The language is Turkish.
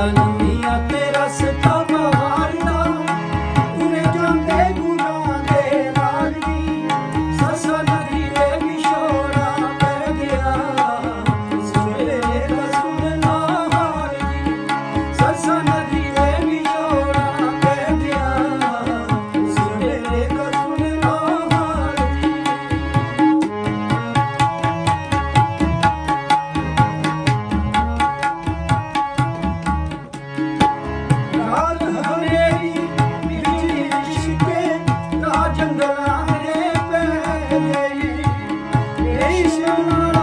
canım oh you.